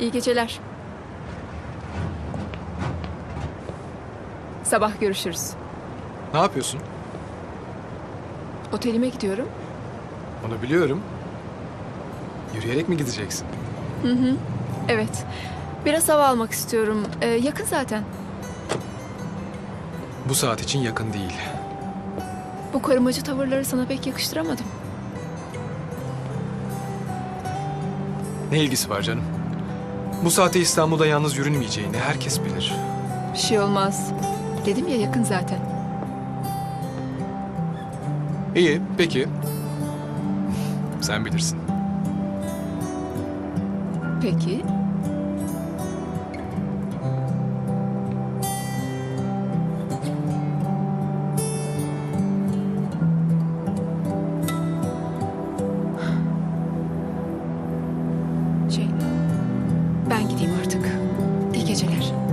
İyi geceler. Sabah görüşürüz. Ne yapıyorsun? Otelime gidiyorum. Onu biliyorum. Yürüyerek mi gideceksin? Evet. Biraz hava almak istiyorum. Ee, yakın zaten. Bu saat için yakın değil. Bu korumacı tavırları sana pek yakıştıramadım. Ne ilgisi var canım? Bu saate İstanbul'da yalnız yürünmeyeceğini herkes bilir. Bir şey olmaz. Dedim ya yakın zaten. İyi, peki. Sen bilirsin. Peki. geceler.